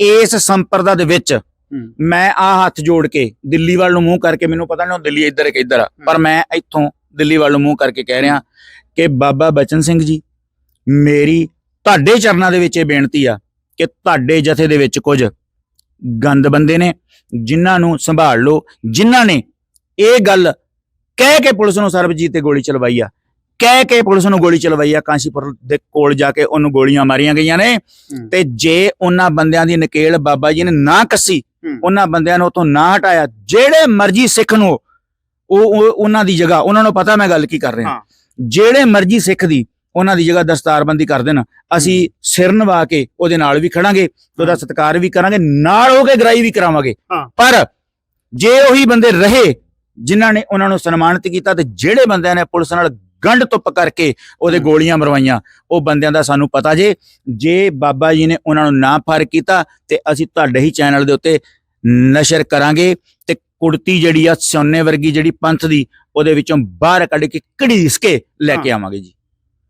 ਇਸ ਸੰਪਰਦਾ ਦੇ ਵਿੱਚ ਮੈਂ ਆ ਹੱਥ ਜੋੜ ਕੇ ਦਿੱਲੀ ਵੱਲ ਨੂੰ ਮੂੰਹ ਕਰਕੇ ਮੈਨੂੰ ਪਤਾ ਨਹੀਂ ਉਹ ਦਿੱਲੀ ਇੱਧਰ ਹੈ ਕਿ ਇੱਧਰ ਆ ਪਰ ਮੈਂ ਇੱਥੋਂ ਦਿੱਲੀ ਵੱਲ ਨੂੰ ਮੂੰਹ ਕਰਕੇ ਕਹਿ ਰਿਹਾ ਕਿ ਬਾਬਾ ਬਚਨ ਸਿੰਘ ਜੀ ਮੇਰੀ ਤੁਹਾਡੇ ਚਰਨਾਂ ਦੇ ਵਿੱਚ ਇਹ ਬੇਨਤੀ ਆ ਕਿ ਤੁਹਾਡੇ ਜਥੇ ਦੇ ਵਿੱਚ ਕੁਝ ਗੰਦ ਬੰਦੇ ਨੇ ਜਿਨ੍ਹਾਂ ਨੂੰ ਸੰਭਾਲ ਲਓ ਜਿਨ੍ਹਾਂ ਨੇ ਇਹ ਗੱਲ ਕਹਿ ਕੇ ਪੁਲਿਸ ਨੂੰ ਸਰਬਜੀਤ ਤੇ ਗੋਲੀ ਚਲਵਾਈ ਆ। ਕਹਿ ਕੇ ਪੁਲਿਸ ਨੂੰ ਗੋਲੀ ਚਲਵਾਈ ਆ ਕਾਂਸ਼ੀਪੁਰ ਦੇ ਕੋਲ ਜਾ ਕੇ ਉਹਨੂੰ ਗੋਲੀਆਂ ਮਾਰੀਆਂ ਗਈਆਂ ਨੇ ਤੇ ਜੇ ਉਹਨਾਂ ਬੰਦਿਆਂ ਦੀ ਨਕੇਲ ਬਾਬਾ ਜੀ ਨੇ ਨਾ ਕੱਸੀ ਉਹਨਾਂ ਬੰਦਿਆਂ ਨੂੰ ਉਤੋਂ ਨਾ ਹਟਾਇਆ ਜਿਹੜੇ ਮਰਜ਼ੀ ਸਿੱਖ ਨੂੰ ਉਹ ਉਹ- ਉਹਨਾਂ ਦੀ ਜਗ੍ਹਾ ਉਹਨਾਂ ਨੂੰ ਪਤਾ ਮੈਂ ਗੱਲ ਕੀ ਕਰ ਰਿਹਾ। ਜਿਹੜੇ ਮਰਜ਼ੀ ਸਿੱਖ ਦੀ ਉਹਨਾਂ ਦੀ ਜਗ੍ਹਾ ਦਸਤਾਰਬੰਦੀ ਕਰ ਦੇਣ ਅਸੀਂ ਸਿਰ ਨਵਾ ਕੇ ਉਹਦੇ ਨਾਲ ਵੀ ਖੜਾਂਗੇ ਉਹਦਾ। ਸਤਿਕਾਰ ਵੀ ਕਰਾਂਗੇ ਨਾਲ ਹੋ ਕੇ ਗ੍ਰਾਈ ਵੀ ਕਰਾਵਾਂਗੇ। ਪਰ ਜੇ ਉਹੀ ਬੰਦੇ ਰਹੇ ਜਿਨ੍ਹਾਂ ਨੇ ਉਹਨਾਂ ਨੂੰ ਸਨਮਾਨਿਤ ਕੀਤਾ ਤੇ ਜਿਹੜੇ ਬੰਦਿਆਂ ਨੇ ਪੁਲਿਸ ਨਾਲ ਗੰਢ ਤੁੱਪ ਕਰਕੇ ਉਹਦੇ। ਗੋਲੀਆਂ ਮਰਵਾਈਆਂ। ਉਹ ਬੰਦਿਆਂ ਦਾ ਸਾਨੂੰ ਪਤਾ ਜੇ ਜੇ ਬਾਬਾ ਜੀ ਨੇ ਉਹਨਾਂ ਨੂੰ ਨਾ ਫਾਰ ਕੀਤਾ ਤੇ ਅਸੀਂ ਤੁਹਾਡੇ ਹੀ ਚੈਨਲ ਦੇ ਉੱਤੇ ਨਸ਼ਰ ਕਰਾਂਗੇ ਤੇ ਕੁੜਤੀ ਜਿਹੜੀ ਆ ਸੋਨੇ ਵਰਗੀ ਜਿਹੜੀ ਪੰਥ ਦੀ ਉਹਦੇ ਵਿੱਚੋਂ ਬਾਹਰ ਕੱਢ ਕੇ ਘੜੀਸ ਕੇ ਲੈ ਕੇ ਆਵਾਂਗੇ ਜੀ।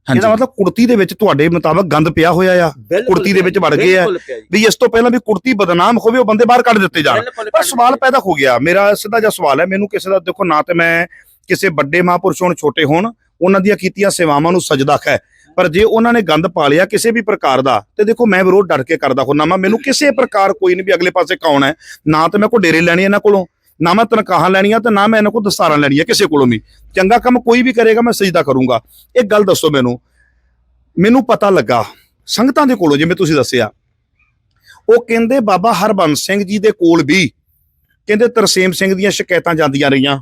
ਇਹਦਾ ਮਤਲਬ ਕੁੜਤੀ ਦੇ ਵਿੱਚ ਤੁਹਾਡੇ ਮੁਤਾਬਕ ਗੰਦ ਪਿਆ ਹੋਇਆ ਆ। ਕੁੜਤੀ ਦੇ ਵਿੱਚ ਵੜ ਗਏ ਆ। ਵੀ ਇਸ ਤੋਂ ਪਹਿਲਾਂ ਵੀ ਕੁੜਤੀ ਬਦਨਾਮ ਹੋਵੇ ਉਹ ਬੰਦੇ ਬਾਹਰ ਕੱਢ ਦਿੱਤੇ ਜਾਣ। ਪਰ ਸਵਾਲ ਪੈਦਾ ਹੋ ਗਿਆ। ਮੇਰਾ ਸਿੱਧਾ ਜਿਹਾ ਸਵਾਲ ਹੈ ਮੈਨੂੰ ਕਿਸੇ ਦਾ ਦੇਖੋ ਨਾ ਤੇ ਮੈਂ ਕਿਸੇ ਵੱਡੇ ਮਹਾਂਪੁਰਸ਼ ਹੋਣ ਛੋਟੇ ਹੋਣ ਉਹਨਾਂ ਦੀਆਂ ਕੀਤੀਆਂ ਸੇਵਾਵਾਂ ਨੂੰ ਸਜਦਾ ਹੈ ਪਰ ਜੇ ਉਹਨਾਂ ਨੇ ਗੰਦ ਪਾ ਲਿਆ ਕਿਸੇ ਵੀ ਪ੍ਰਕਾਰ ਦਾ, ਤੇ ਦੇਖੋ ਮੈਂ ਵਿਰੋਧ ਡਟ ਕੇ ਕਰਦਾ ਹੁੰਦਾ ਮੈਂ ਮੈਨੂੰ ਕਿਸੇ ਪ੍ਰਕਾਰ ਕੋਈ ਨਹੀਂ ਵੀ ਅਗਲੇ ਪਾਸੇ ਕੌਣ ਹੈ। ਨਾ ਤੇ ਮੈਂ ਕੋਈ ਡੇਰੇ ਲੈਣੀ ਇਹਨਾਂ ਕੋਲੋਂ, ਨਾ ਮੈਂ ਤਨਖਾਹਾਂ ਲੈਣੀਆਂ ਤੇ ਨਾ ਮੈਂ ਇਹਨਾਂ ਕੋਲ ਦਸਤਾਰਾਂ ਲੈਣੀਆਂ ਕਿਸੇ ਕੋਲੋਂ ਵੀ। ਚੰਗਾ ਕੰਮ ਕੋਈ ਵੀ ਕਰੇਗਾ, ਮੈਂ ਸਜਦਾ ਕਰੂੰਗਾ। ਇੱਕ ਗੱਲ ਦੱਸੋ ਮੈਨੂੰ। ਮੈਨੂੰ ਪਤਾ ਲੱਗਾ, ਸੰਗਤਾਂ ਦੇ ਕੋਲੋਂ, ਜਿਵੇਂ ਤੁਸੀਂ ਦੱਸਿਆ। ਉਹ ਕਹਿੰਦੇ, ਬਾਬਾ ਹਰਬੰਸ ਸਿੰਘ ਜੀ ਦੇ ਕੋਲ ਵੀ, ਕਹਿੰਦੇ ਤਰਸੇਮ ਸਿੰਘ ਦੀਆਂ ਸ਼ਿਕਾਇਤਾਂ ਜਾਂਦੀਆਂ ਰਹੀਆਂ।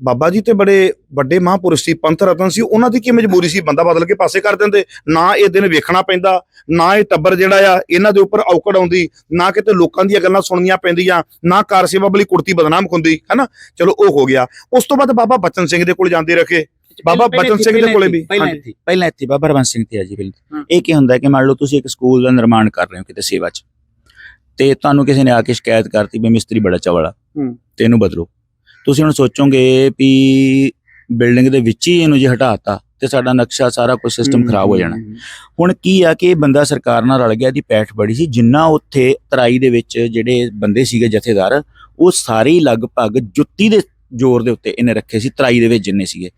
ਬਾਬਾ ਜੀ ਤੇ ਬੜੇ ਵੱਡੇ ਮਹਾਂਪੁਰਸ਼ ਸੀ ਪੰਥ ਰਤਨ ਸੀ ਉਹਨਾਂ ਦੀ ਕੀ ਮਜਬੂਰੀ ਸੀ? ਬੰਦਾ ਬਦਲ ਕੇ ਪਾਸੇ ਕਰ ਦਿੰਦੇ ਨਾ ਇਹ ਦਿਨ ਵੇਖਣਾ ਪੈਂਦਾ ਨਾ ਇਹ ਟੱਬਰ ਜਿਹੜਾ ਆ ਇਹਨਾਂ ਦੇ ਉੱਪਰ ਔਕੜ ਆਉਂਦੀ ਨਾ ਕਿਤੇ ਲੋਕਾਂ ਦੀਆਂ ਗੱਲਾਂ ਸੁਣਨੀਆਂ ਪੈਂਦੀਆਂ ਨਾ ਕਾਰ ਸੇਵਾ ਬਲੀ ਕੁੜਤੀ ਬਦਨਾਮ ਹੁੰਦੀ ਹੈਨਾ? ਚਲੋ ਉਹ ਹੋ ਗਿਆ। ਉਸ ਤੋਂ ਬਾਅਦ ਬਾਬਾ ਬਚਨ ਸਿੰਘ ਦੇ ਕੋਲ ਜਾਂਦੇ ਰਹੇ। ਬਾਬਾ ਪਹਿਲਾਂ ਬਚਨ ਸਿੰਘ ਦੇ ਕੋਲੇ ਵੀ। ਪਹਿਲਾਂ। ਇੱਥੇ ਪਹਿਲਾਂ ਇੱਥੇ ਬਾਬਾ ਰਵੰਸ ਸਿੰਘ ਤੇ ਆ ਜੀ ਬਿਲਕੁਲ ਹਾਂ। ਇਹ ਕੀ ਹੁੰਦਾ ਕਿ ਮੰਨ ਲਓ ਤੁਸੀਂ ਇੱਕ ਸਕੂਲ ਦਾ ਨਿਰਮਾਣ ਕਰ ਰਹੇ ਹੋ ਕਿਤੇ ਸੇਵਾ 'ਚ ਤੇ ਤੁਹਾਨੂੰ ਕਿਸੇ ਨੇ ਆ ਕੇ ਸ਼ਿਕਾਇਤ ਕਰਤੀ ਵੀ ਮਿਸਤਰੀ ਬੜਾ ਚਵਲਾ। ਤੇ ਇਹਨੂੰ ਬਦਲੋ। ਤੁਸੀਂ ਹੁਣ ਸੋਚੋਗੇ ਵੀ ਬਿਲਡਿੰਗ ਦੇ ਵਿੱਚ ਹੀ ਇਹਨੂੰ ਜੇ ਹਟਾਤਾ ਤੇ ਸਾਡਾ ਨਕਸ਼ਾ ਸਾਰਾ ਕੁਝ ਸਿਸਟਮ ਖਰਾਬ ਹੋ ਜਾਣਾ। ਹੁਣ ਕੀ ਆ ਕਿ ਇਹ ਬੰਦਾ ਸਰਕਾਰ ਨਾਲ ਰਲ ਗਿਆ ਦੀ ਪੈਠ ਬੜੀ ਸੀ। ਜਿੰਨਾ ਉੱਥੇ ਤਰਾਈ ਦੇ ਵਿੱਚ ਜਿਹੜੇ ਬੰਦੇ ਸੀਗੇ ਜਥੇਦਾਰ ਉਹ ਸਾਰੇ ਲਗਭਗ ਜੁੱਤੀ ਦੇ ਜ਼ੋਰ ਦੇ ਉੱਤੇ ਇਹਨੇ ਰੱਖੇ ਸੀ ਤਰਾਈ ਦੇ ਵਿੱਚ ਜਿੰਨੇ ਸੀਗੇ।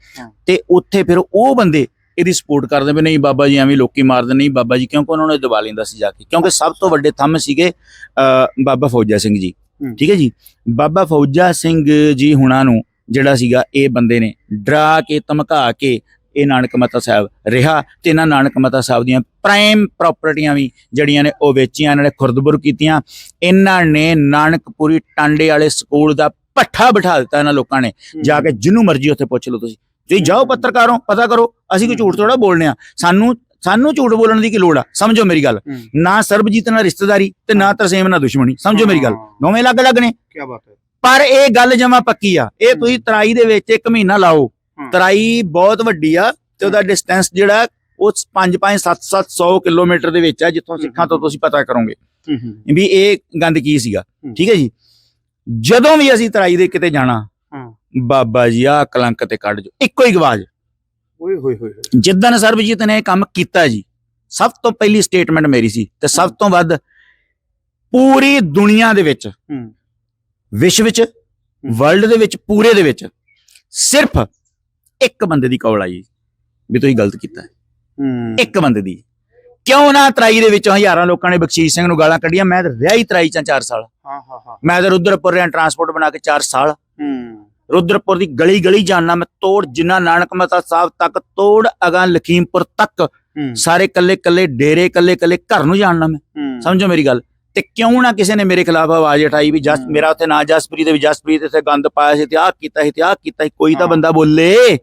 ਤੇ ਉੱਥੇ ਫਿਰ ਉਹ ਬੰਦੇ ਇਹਦੀ ਸਪੋਰਟ ਕਰਦੇ ਵੀ ਨਹੀਂ ਬਾਬਾ ਜੀ ਐਵੇਂ ਲੋਕੀ ਮਾਰਦੇ ਨਹੀਂ ਬਾਬਾ ਜੀ ਕਿਉਂਕਿ ਉਹਨਾਂ ਨੂੰ ਦਬਾ ਲੈਂਦਾ ਸੀ ਜਾ ਕੇ। ਕਿਉਂਕਿ ਸਭ ਤੋਂ ਵੱਡੇ ਥੰਮ ਸੀਗੇ ਬਾਬਾ ਫੌਜਾ ਸਿੰਘ ਜੀ। ਠੀਕ ਹੈ ਜੀ? ਬਾਬਾ ਫੌਜਾ ਸਿੰਘ ਜੀ ਹੁਣਾਂ ਨੂੰ ਜਿਹੜਾ ਸੀਗਾ ਇਹ ਬੰਦੇ ਨੇ ਡਰਾ ਕੇ ਧਮਕਾ ਕੇ ਇਹ ਨਾਨਕ ਮਤਾ ਸਾਹਿਬ ਰਿਹਾ ਤੇ ਇਹਨਾਂ ਨਾਨਕ ਮਤਾ ਸਾਹਿਬ ਦੀਆਂ ਪ੍ਰਾਈਮ ਪ੍ਰਾਪਰਟੀਆਂ ਵੀ ਜਿਹੜੀਆਂ ਨੇ ਉਹ ਵੇਚੀਆਂ ਇਹਨਾਂ ਨੇ ਖੁਰਦਬੁਰ ਕੀਤੀਆਂ। ਇਹਨਾਂ ਨੇ ਨਾਨਕਪੁਰੀ ਟਾਂਡੇ ਵਾਲੇ ਸਕੂਲ ਦਾ ਪੱਠਾ ਬਿਠਾ ਦਿੱਤਾ ਇਹਨਾਂ ਲੋਕਾਂ ਨੇ। ਜਾ ਕੇ ਜਿਹਨੂੰ ਮਰਜ਼ੀ ਉੱਥੇ ਪੁੱਛ ਲਓ ਤੁਸੀਂ। ਤੁਸੀਂ ਜਾਓ ਪੱਤਰਕਾਰੋਂ ਪਤਾ ਕਰੋ ਅਸੀਂ ਕੋਈ ਝੂਠ ਥੋੜਾ ਬੋਲਨੇ ਆ ਸਾਨੂੰ ਸਾਨੂੰ ਝੂਠ ਬੋਲਣ ਦੀ ਕੀ ਲੋੜ ਆ? ਸਮਝੋ ਮੇਰੀ ਗੱਲ। ਨਾ ਸਰਬਜੀਤ ਨਾਲ ਰਿਸ਼ਤੇਦਾਰੀ ਤੇ ਨਾ ਤਰਸੇਮ ਨਾਲ ਦੁਸ਼ਮਣੀ। ਸਮਝੋ ਮੇਰੀ ਗੱਲ। ਦੋਵੇਂ ਅਲੱਗ ਅਲੱਗ ਨੇ। ਕੀ ਬਾਤ ਹੈ। ਪਰ ਇਹ ਗੱਲ ਜਮਾ ਪੱਕੀ ਆ। ਇਹ ਤੁਸੀਂ ਤਰਾਈ ਦੇ ਵਿੱਚ ਇੱਕ ਮਹੀਨਾ ਲਾਓ। ਤਰਾਈ ਬਹੁਤ ਵੱਡੀ ਆ ਤੇ ਉਹਦਾ ਡਿਸਟੈਂਸ ਜਿਹੜਾ ਉਹ 5 5 7 700 ਕਿਲੋਮੀਟਰ ਦੇ ਵਿੱਚ ਆ ਜਿੱਥੋਂ ਸਿੱਖਾਂ ਤੋਂ ਤੁਸੀਂ ਪਤਾ ਕਰੋਗੇ। ਵੀ ਇਹ ਗੰਦ ਕੀ ਸੀਗਾ। ਠੀਕ ਹੈ ਜੀ? ਜਦੋਂ ਵੀ ਅਸੀਂ ਤਰਾਈ ਦੇ ਕਿਤੇ ਜਾਣਾ। ਬਾਬਾ ਜੀ ਆ ਕਲੰਕ ਤੇ ਕੱਢ ਜੋ ਇੱਕੋ ਹੀ ਗਵਾਜ। ਓਏ ਹੋਏ ਹੋਏ ਜਿੱਦਨ ਸਰਬਜੀਤ ਨੇ ਇਹ ਕੰਮ ਕੀਤਾ ਜੀ ਸਭ ਤੋਂ ਪਹਿਲੀ ਸਟੇਟਮੈਂਟ ਮੇਰੀ ਸੀ ਤੇ ਸਭ ਤੋਂ ਵੱਧ ਪੂਰੀ ਦੁਨੀਆ ਦੇ ਵਿੱਚ ਵਿਸ਼ਵ ਵਿੱਚ ਵਰਲਡ ਦੇ ਵਿੱਚ ਪੂਰੇ ਦੇ ਵਿੱਚ ਸਿਰਫ ਇੱਕ ਬੰਦੇ ਦੀ ਕੌਲ ਆਈ ਵੀ ਤੁਸੀਂ ਗਲਤ ਕੀਤਾ। ਇੱਕ ਬੰਦੇ ਦੀ। ਕਿਉਂ ਨਾ ਤਰਾਈ ਦੇ ਵਿੱਚੋਂ ਹਜ਼ਾਰਾਂ ਲੋਕਾਂ ਨੇ ਬਖਸ਼ੀਸ਼ ਸਿੰਘ ਨੂੰ ਗਾਲਾਂ ਕੱਢੀਆਂ? ਮੈਂ ਤਾਂ ਰਿਹਾ ਹੀ ਤਰਾਈ ਚ 4 ਸਾਲ। ਹਾਂ ਹਾਂ ਹਾਂ। ਮੈਂ ਤਾਂ ਰੁਦਰਪੁਰ ਰਿਆਂ ਟਰਾਂਸਪੋਰਟ ਬਣਾ ਕੇ 4 ਸਾਲ। ਹੂੰ। ਰੁਦਰਪੁਰ ਦੀ ਗਲੀ ਗਲੀ ਜਾਣਾ ਮੈਂ ਤੋੜ ਜਿੰਨਾ ਨਾਨਕ ਮਤਾ ਸਾਹਿਬ ਤੱਕ ਤੋੜ ਅਗਾ ਲਖੀਮਪੁਰ ਤੱਕ ਸਾਰੇ ਕੱਲੇ ਕੱਲੇ ਡੇਰੇ ਕੱਲੇ ਕੱਲੇ ਘਰ ਨੂੰ ਜਾਣਨਾ ਮੈਂ। ਸਮਝੋ ਮੇਰੀ ਗੱਲ। ਤੇ ਕਿਉਂ ਨਾ ਕਿਸੇ ਨੇ ਮੇਰੇ ਖਿਲਾਫ ਆਵਾਜ਼ ਉਠਾਈ ਵੀ ਜਸ ਮੇਰਾ ਉੱਥੇ ਨਾ ਜਸਪ੍ਰੀਤ ਵੀ ਜਸਪ੍ਰੀਤ ਇੱਥੇ ਗੰਦ ਪਾਇਆ ਸੀ ਤੇ ਆਹ ਕੀਤਾ ਸੀ ਤੇ ਆਹ ਕੀਤਾ ਸੀ ਕੋਈ ਤਾਂ ਬੰਦਾ ਬੋਲੇ।